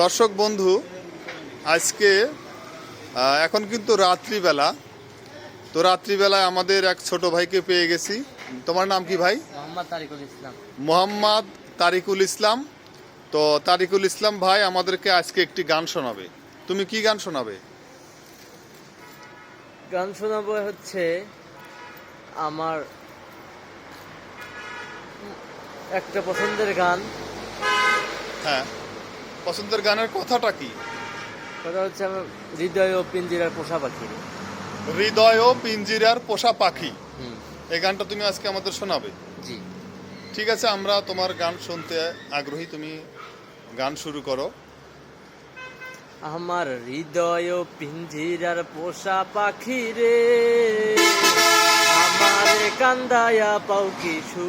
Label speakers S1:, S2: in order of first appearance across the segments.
S1: দর্শক বন্ধু আজকে এখন কিন্তু রাত্রিবেলা। তো রাত্রিবেলায় আমাদের এক ছোট ভাইকে পেয়ে গেছি। তোমার নাম কি ভাই?
S2: মোহাম্মদ তারিকুল ইসলাম।
S1: মোহাম্মদ তারিকুল ইসলাম। তো তারিকুল ইসলাম ভাই আমাদেরকে আজকে একটি গান শোনাবে। তুমি কি গান শোনাবে?
S2: গান শোনাবো হচ্ছে আমার একটা পছন্দের গান।
S1: হ্যাঁ। পছন্দের গানের কথাটা কি?
S2: কথা হচ্ছে আমার হৃদয় ও পিঞ্জিরার পোষা পাখি
S1: হৃদয় ও পিঞ্জিরার পোষা পাখি। এই গানটা তুমি আজকে আমাদের শোনাবে?
S2: জি।
S1: ঠিক আছে আমরা তোমার গান শুনতে আগ্রহী তুমি গান শুরু করো।
S2: আমার হৃদয় ও পিঞ্জিরার পোষা পাখি রে। আমার কান্দায়া পাও কিছু।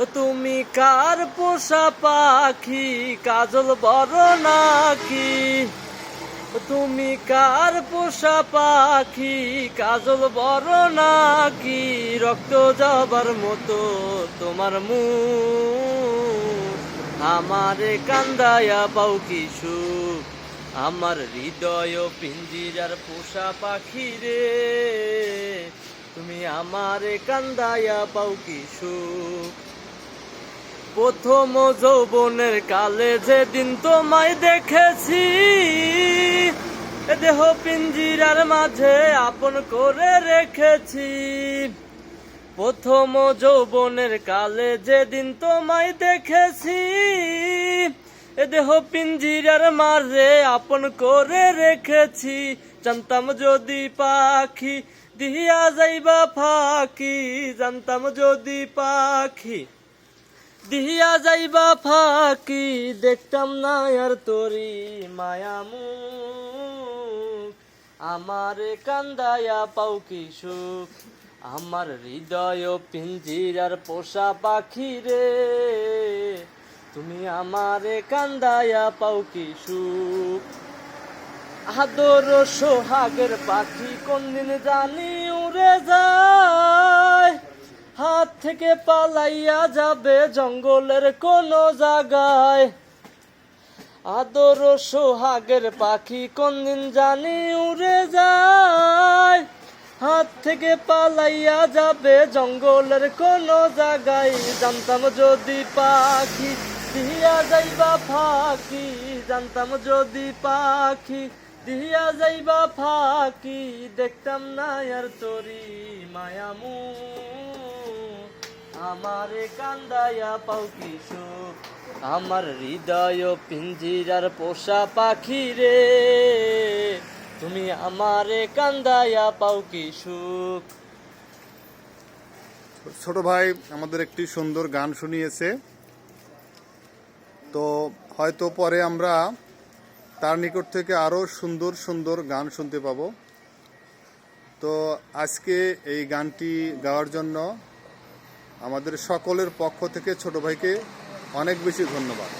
S2: তুমি কার পোষা পাখি? কাজল বড় নাকি? তুমি কার পোষা পাখি? কাজল বড় নাকি? রক্ত যাবার মতো তোমার মুখ। আমারে কান্দায়া পাও কিছু আমার হৃদয় পিঞ্জিরার পোষা পাখি রে। তুমি আমারে কান্দায়া পাও কি সুখ? প্রথম যৌবনের কালে যেদিন তোমায় দেখেছি দেহ পিঞ্জিরার মাঝে আপন করে রেখেছি। প্রথম যৌবনের কালে যেদিন তোমায় দেখেছি, এ দেহ পিঞ্জিরার মাঝে আপন করে রেখেছি। জানতাম যদি পাখি দিয়া যাইবা ফাঁকি, জানতাম যদি পাখি। দিয়া যাইবা ফাঁকি, দেখতাম না আর তোরি মায়ামু আমারে কান্দায়া পাও কি সুখ? আমার হৃদয় পিঞ্জিরার পোষা পাখি রে। তুমি আমারে কান্দায়া পাও কি সুখ? আদর সোহাগের পাখি কোনদিন জানি উড়ে যায়? হাত থেকে পালাইয়া যাবে জঙ্গলের কোন জায়গায়? আদর সোহাগের পাখি কোনদিন জানি উড়ে যায়? হাত থেকে পালাইয়া যাবে জঙ্গলের কোন জায়গায়? জানতাম যদি পাখি, দিয়া যাইবা ফাঁকি। জানতাম যদি পাখি দিয়া যাইবা ফাঁকি, দেখতাম না আর তোরি মায়ামু। আমারে কান্দায়া পাও কি সুখ আমার হৃদয় পিঞ্জিরার পোষা পাখি রে। তুমি আমারে কান্দায়া পাও কি সুখ
S1: ছোট ভাই আমাদের একটি সুন্দর গান শুনিয়েছে। তো হয়তো পরে আমরা তার নিকট থেকে আরও সুন্দর সুন্দর গান শুনতে পাব। তো আজকে এই গানটি গাওয়ার জন্য আমাদের সকলের পক্ষ থেকে ছোট ভাইকে অনেক বেশি ধন্যবাদ।